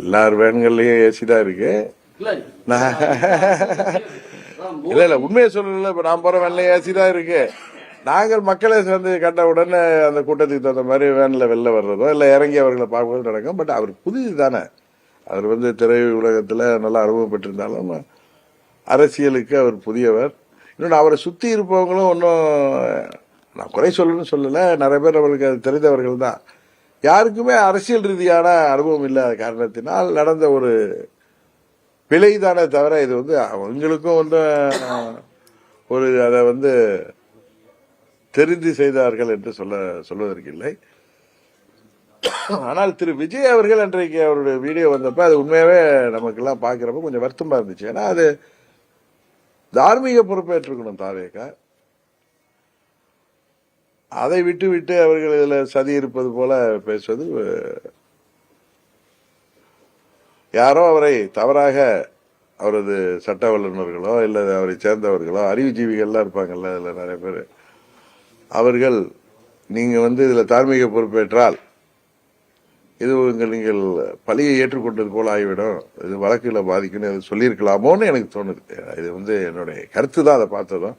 எல்லார் வேன்கள்லயும் ஏசி தான் இருக்கு. இல்ல இல்ல. உண்மையை சொல்லல இப்ப நான் போற வேன்ல ஏசி தான் இருக்கு. நாங்கள் மக்களை சேர்ந்து கண்ட உடனே அந்த கூட்டத்துக்கு தகுந்த மாதிரி வேன்ல வெளில வர்றதோ இல்ல இறங்கி அவர்களை பார்க்கறதோ நடக்கும். பட் அவர் புதிது தானே. அவர் வந்து திரை உலகத்துல நல்ல அனுபவம் பெற்றிருந்தாலும் அரசியலுக்கு அவர் புதியவர். இன்னொன்று அவரை சுத்தி இருப்பவங்களும் ஒன்றும் நான் குறை சொல்லணும்னு சொல்லல. நிறைய பேர் அவருக்கு அது தெரிந்தவர்கள் தான். யாருக்குமே அரசியல் ரீதியான அனுபவம் இல்லாத காரணத்தினால் நடந்த ஒரு பிழைதானே தவிர இது வந்து அவங்களுக்கும் வந்து ஒரு அதை வந்து தெரிந்து செய்தார்கள் என்று சொல்ல சொல்வதற்கு இல்லை. ஆனால் திரு விஜய் அவர்கள் அன்றைக்கு அவருடைய வீடியோ வந்தப்ப அது உண்மையாவே நமக்கெல்லாம் பார்க்குறப்ப கொஞ்சம் வருத்தமாக இருந்துச்சு. ஏன்னா அது தார்மீக பொறுப்பேற்றுக்கணும் தாவேக்கா. அதை விட்டு விட்டு அவர்கள் இதில் சதி இருப்பது போல பேசுவது யாரோ அவரை தவறாக அவரது சட்ட வல்லுநர்களோ இல்லை அவரை சேர்ந்தவர்களோ அறிவுஜீவிகள்லாம் இருப்பாங்கல்ல இதில் நிறைய பேர். அவர்கள் நீங்கள் வந்து இதில் தார்மீக பொறுப்பேற்றால் இது உங்கள் நீங்கள் பழியை ஏற்றுக்கொண்டது போல ஆகிவிடும். இது வழக்கில் பாதிக்குன்னு அது சொல்லியிருக்கலாமோன்னு எனக்கு தோணுது. இது வந்து என்னுடைய கருத்து தான் அதை பார்த்ததும்.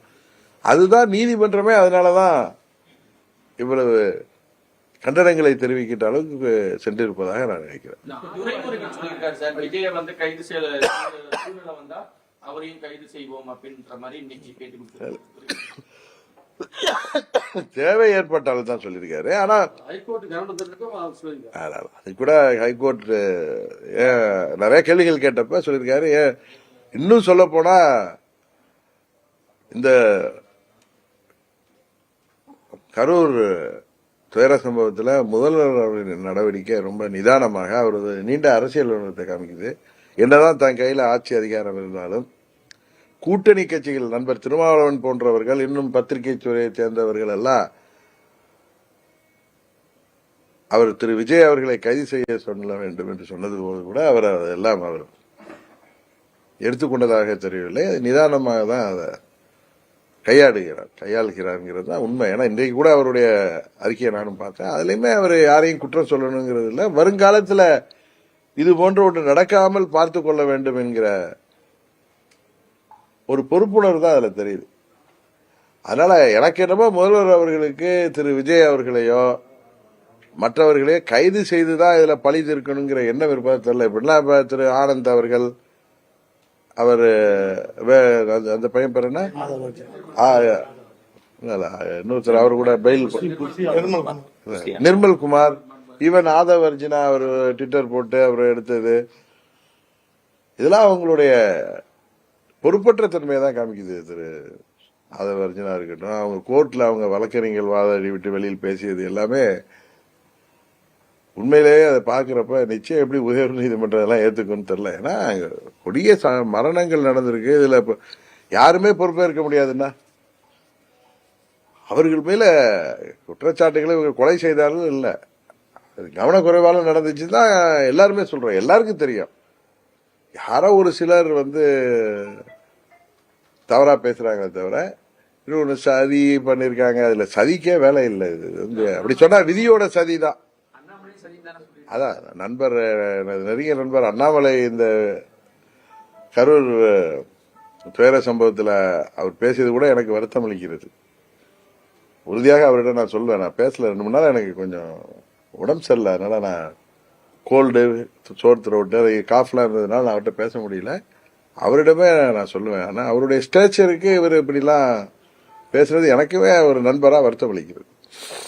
அதுதான் நீதிமன்றமே அதனாலதான் இவ்வளவு கண்டனங்களை தெரிவிக்கின்ற அளவுக்கு சென்றிருப்பதாக நான் நினைக்கிறேன். துரைமுருகன் சொல்லியிருக்காரு சார் விஜய வந்து கைது செய்ய சூழ்நிலை வந்தா அவரையும் கைது செய்வோம் அப்படின்ற மாதிரி இன்னைக்கு பேட்டி கொடுத்தாரு தேவை ஏற்பட்டாலும் தான் சொல்லியிருக்காரு. ஆனா அது கூட ஹைகோர்ட் நிறைய கேள்விகள் கேட்டப்ப சொல்லியிருக்காரு. ஏன் இன்னும் சொல்ல போனா இந்த கரூர் துயர சம்பவத்தில் முதல்வர் அவர்களின் நடவடிக்கை ரொம்ப நிதானமாக அவரது நீண்ட அரசியல் உணர்வத்தை காமிக்குது. என்னதான் தன் கையில் ஆட்சி அதிகாரம் இருந்தாலும் கூட்டணி கட்சிகள் நண்பர் திருமாவளவன் போன்றவர்கள் இன்னும் பத்திரிகை துறையை சேர்ந்தவர்கள் எல்லாம் அவர் திரு விஜய் அவர்களை கைது செய்ய சொல்ல வேண்டும் என்று சொன்னது போது கூட அவர் அதெல்லாம் அவர் எடுத்துக்கொண்டதாக தெரியவில்லை. நிதானமாக தான் அதை கையாடுகிறார் கையாளுகிறார்ங்கிறது தான் உண்மை. ஏன்னா இன்றைக்கு கூட அவருடைய அறிக்கையை நானும் பார்த்தேன். அதுலேயுமே அவர் யாரையும் குற்றம் சொல்லணுங்கிறது இல்லை. வருங்காலத்தில் இது போன்ற ஒன்று நடக்காமல் பார்த்து கொள்ள வேண்டும் என்கிற ஒரு பொறுப்புணர்வு தான் அதில் தெரியுது. அதனால் எனக்கு என்னமோ முதல்வர் அவர்களுக்கு திரு. விஜய் அவர்களையோ மற்றவர்களையோ கைது செய்து தான் இதில் பழி தீர்க்கணுங்கிற எண்ணம் விருப்பம் தெரியல. இப்படிலாம் இப்போ திரு. ஆனந்த் அவர்கள் அவர் அந்த பையன் பேர் என்ன? இன்னொருத்தர் அவர் கூட பெயில் நிர்மல் குமார். ஈவன் ஆதவ் அர்ஜுனா அவர் ட்விட்டர் போட்டு அவர் எடுத்தது. இதெல்லாம் அவங்களுடைய பொறுப்பற்ற தன்மையை தான் காமிக்குது திரு ஆதவ அர்ஜுனா இருக்கட்டும். அவங்க கோர்ட்ல அவங்க வழக்கறிஞர்கள் வாதாடி விட்டு வெளியில் பேசியது எல்லாமே உண்மையிலேயே அதை பார்க்குறப்ப நிச்சயம் எப்படி உயர் நீதிமன்றம் எல்லாம் ஏற்றுக்குன்னு தெரில ஏன்னா கொடிய ச- மரணங்கள் நடந்திருக்கு. இதில் இப்போ யாருமே பொறுப்பேற்க முடியாதுன்னா? அவர்கள் மேல குற்றச்சாட்டுகளை இவங்க கொலை செய்தாலும் இல்லை. அது கவனக்குறைவால நடந்துச்சு தான் எல்லாருமே சொல்றோம். எல்லாருக்கும் தெரியும். யாரோ ஒரு சிலர் வந்து தவறா பேசுறாங்களே தவிர இன்னொன்று சதி பண்ணியிருக்காங்க அதுல சதிக்கே வேலை இல்லை. இது வந்து அப்படி சொன்னா விதியோட சதி தான் அண்ணாமலை சரி தானே சொல்லி அதான் நண்பர் எனது நெருங்கிய நண்பர் அண்ணாமலை இந்த கரூர் துயர சம்பவத்தில் அவர் பேசியது கூட எனக்கு வருத்தம் அளிக்கிறது. உறுதியாக அவர்கிட்ட நான் சொல்லுவேன் நான் பேசல ரெண்டு மணி நேரம் எனக்கு கொஞ்சம் உடம்பு சரியில்லை. அதனால நான் கோல்டு சோர் த்ரோட்டு அது காஃப்லாம் இருந்ததுனால நான் அவர்கிட்ட பேச முடியல. அவரிடமே நான் சொல்லுவேன். ஆனால் அவருடைய ஸ்டேச்சருக்கு இவர் இப்படிலாம் பேசுறது எனக்குமே ஒரு நண்பராக வருத்தம் அளிக்கிறது.